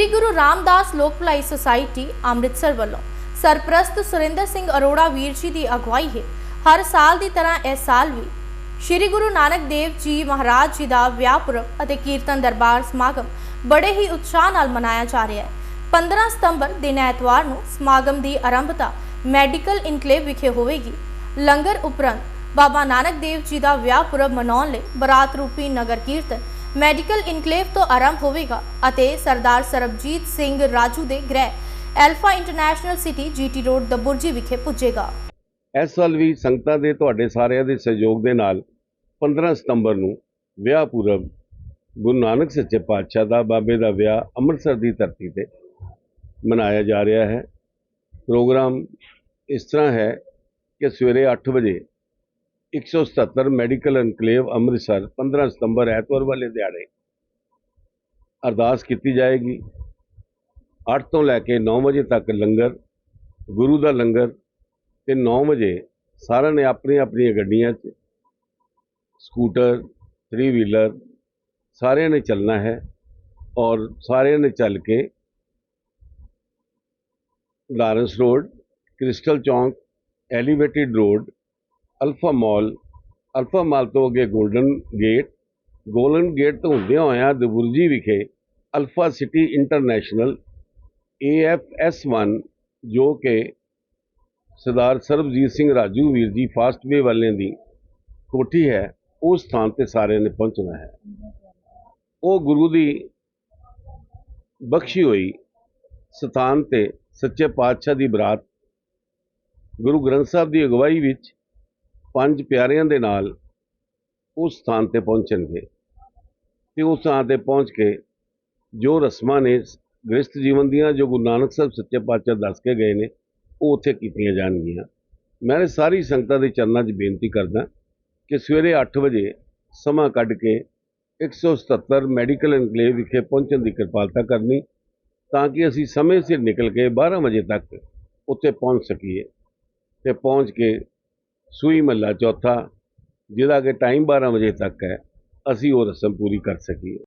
ਸ੍ਰੀ ਗੁਰੂ ਰਾਮਦਾਸ ਲੋਕ ਭਲਾਈ ਸੁਸਾਇਟੀ ਅੰਮ੍ਰਿਤਸਰ ਵੱਲੋਂ ਸਰਪ੍ਰਸਤ ਸੁਰਿੰਦਰ ਸਿੰਘ ਅਰੋੜਾ ਵੀਰ ਜੀ ਦੀ ਅਗਵਾਈ ਹੈ ਹਰ ਸਾਲ ਦੀ ਤਰ੍ਹਾਂ ਇਸ ਸਾਲ ਵੀ ਸ੍ਰੀ ਗੁਰੂ ਨਾਨਕ ਦੇਵ ਜੀ ਮਹਾਰਾਜ ਜੀ ਦਾ ਵਿਆਹ ਪੁਰਬ ਅਤੇ ਕੀਰਤਨ ਦਰਬਾਰ ਸਮਾਗਮ ਬੜੇ ਹੀ ਉਤਸ਼ਾਹ ਨਾਲ ਮਨਾਇਆ ਜਾ ਰਿਹਾ ਹੈ। 15 ਸਤੰਬਰ ਦਿਨ ਐਤਵਾਰ ਨੂੰ ਸਮਾਗਮ ਦੀ ਆਰੰਭਤਾ ਮੈਡੀਕਲ ਇਨਕਲੇਵ ਵਿਖੇ ਹੋਵੇਗੀ। ਲੰਗਰ ਉਪਰੰਤ ਬਾਬਾ ਨਾਨਕ ਦੇਵ ਜੀ ਦਾ ਵਿਆਹ ਪੁਰਬ ਮਨਾਉਣ ਲਈ ਬਰਾਤ ਰੂਪੀ ਨਗਰ ਕੀਰਤਨ ਮੈਡੀਕਲ ਇਨਕਲੇਵ ਤੋਂ ਆਰੰਭ ਹੋਵੇਗਾ ਅਤੇ ਸਰਦਾਰ ਸਰਬਜੀਤ ਸਿੰਘ ਰਾਜੂ ਦੇ ਗ੍ਰਹਿ Alpha International City GT Road Daburji ਵਿਖੇ ਪੁੱਜੇਗਾ। ਇਸ ਸਾਲ ਵੀ ਸੰਗਤਾਂ ਦੇ ਤੁਹਾਡੇ ਸਾਰਿਆਂ ਦੇ ਸਹਿਯੋਗ ਦੇ ਨਾਲ 15 ਸਤੰਬਰ ਨੂੰ ਵਿਆਹ ਪੂਰਬ ਗੁਰੂ ਨਾਨਕ ਸੱਚੇ ਪਾਤਸ਼ਾਹ ਦਾ ਬਾਬੇ ਦਾ ਵਿਆਹ ਅੰਮ੍ਰਿਤਸਰ ਦੀ ਧਰਤੀ ਤੇ ਮਨਾਇਆ ਜਾ ਰਿਹਾ ਹੈ। ਪ੍ਰੋਗਰਾਮ ਇਸ ਤਰ੍ਹਾਂ ਹੈ ਕਿ ਸਵੇਰੇ 8 ਵਜੇ 177 ਮੈਡੀਕਲ ਇਨਕਲੇਵ ਅੰਮ੍ਰਿਤਸਰ 15 ਸਤੰਬਰ ਐਤਵਾਰ ਵਾਲੇ ਦਿਹਾੜੇ ਅਰਦਾਸ ਕੀਤੀ ਜਾਏਗੀ। 8 ਤੋਂ ਲੈ ਕੇ 9 ਵਜੇ ਤੱਕ ਲੰਗਰ, ਗੁਰੂ ਦਾ ਲੰਗਰ ਤੇ 9 ਵਜੇ ਸਾਰਿਆਂ ਨੇ ਆਪਣੀਆਂ ਆਪਣੀਆਂ ਗੱਡੀਆਂ 'ਚ ਸਕੂਟਰ 3 ਵੀਲਰ ਸਾਰਿਆਂ ਨੇ ਚੱਲਣਾ ਹੈ ਔਰ ਸਾਰਿਆਂ ਨੇ ਚੱਲ ਕੇ ਲਾਰੈਂਸ ਰੋਡ, ਕ੍ਰਿਸਟਲ ਚੌਂਕ, elevated road Alpha mall Alpha mall ਤੋਂ ਅੱਗੇ 골ਡਨ ਗੇਟ, ਗੋਲਡਨ ਗੇਟ ਤੋਂ ਹੁੰਦਿਆਂ ਹੋਇਆਂ ਦਬੁਰਜੀ ਵਿਖੇ ਅਲਫਾ ਸਿਟੀ ਇੰਟਰਨੈਸ਼ਨਲ AFS1 ਜੋ ਕਿ ਸਰਦਾਰ ਸਰਬਜੀਤ ਸਿੰਘ ਰਾਜੂ ਵੀਰ ਜੀ ਫਾਸਟਵੇ ਵਾਲਿਆਂ ਦੀ ਕੋਠੀ ਹੈ ਉਸ ਸਥਾਨ ਤੇ ਸਾਰਿਆਂ ਨੇ ਪਹੁੰਚਣਾ ਹੈ। ਉਹ ਗੁਰੂ ਦੀ ਬਖਸ਼ੀ ਹੋਈ ਸਥਾਨ ਤੇ ਸੱਚੇ ਪਾਤਸ਼ਾਹ ਦੀ ਬਰਾਤ ਗੁਰੂ ਗ੍ਰੰਥ ਸਾਹਿਬ ਦੀ ਅਗਵਾਈ ਵਿੱਚ ਪੰਜ ਪਿਆਰਿਆਂ ਦੇ ਨਾਲ ਉਸ ਸਥਾਨ ਤੇ ਪਹੁੰਚਣਗੇ ਤੇ ਉਸ ਥਾਂ ਤੇ ਪਹੁੰਚ ਕੇ ਜੋ ਰਸਮਾਂ ਨੇ ਗ੍ਰਸਥ ਜੀਵਨ ਦੀਆਂ, ਜੋ ਗੁਰੂ ਨਾਨਕ ਸਾਹਿਬ ਸੱਚੇ ਪਾਤਸ਼ਾਹ ਦੱਸ ਕੇ ਗਏ ਨੇ, ਉਹ ਉੱਥੇ ਕੀਤੀਆਂ ਜਾਣਗੀਆਂ। ਮੈਂ ਸਾਰੀ ਸੰਗਤਾਂ ਦੇ ਚਰਨਾਂ 'ਚ ਬੇਨਤੀ ਕਰਦਾ ਕਿ ਸਵੇਰੇ 8 ਵਜੇ ਸਮਾਂ ਕੱਢ ਕੇ 177 ਮੈਡੀਕਲ ਐਨਕਲੇਵ ਵਿਖੇ ਪਹੁੰਚਣ ਦੀ ਕਿਰਪਾਲਤਾ ਕਰਨੀ, ਤਾਂ ਕਿ ਅਸੀਂ ਸਮੇਂ ਸਿਰ ਨਿਕਲ ਕੇ 12 ਵਜੇ ਤੱਕ ਉੱਥੇ ਪਹੁੰਚ ਸਕੀਏ। ਤੇ ਪਹੁੰਚ ਕੇ ਸੂਈ ਮੱਲਾ ਚੌਥਾ, ਜਿਹਦਾ ਕਿ ਟਾਈਮ 12 ਵਜੇ ਤੱਕ ਹੈ, ਅਸੀਂ ਉਹ ਰਸਮ ਪੂਰੀ ਕਰ ਸਕੀਏ।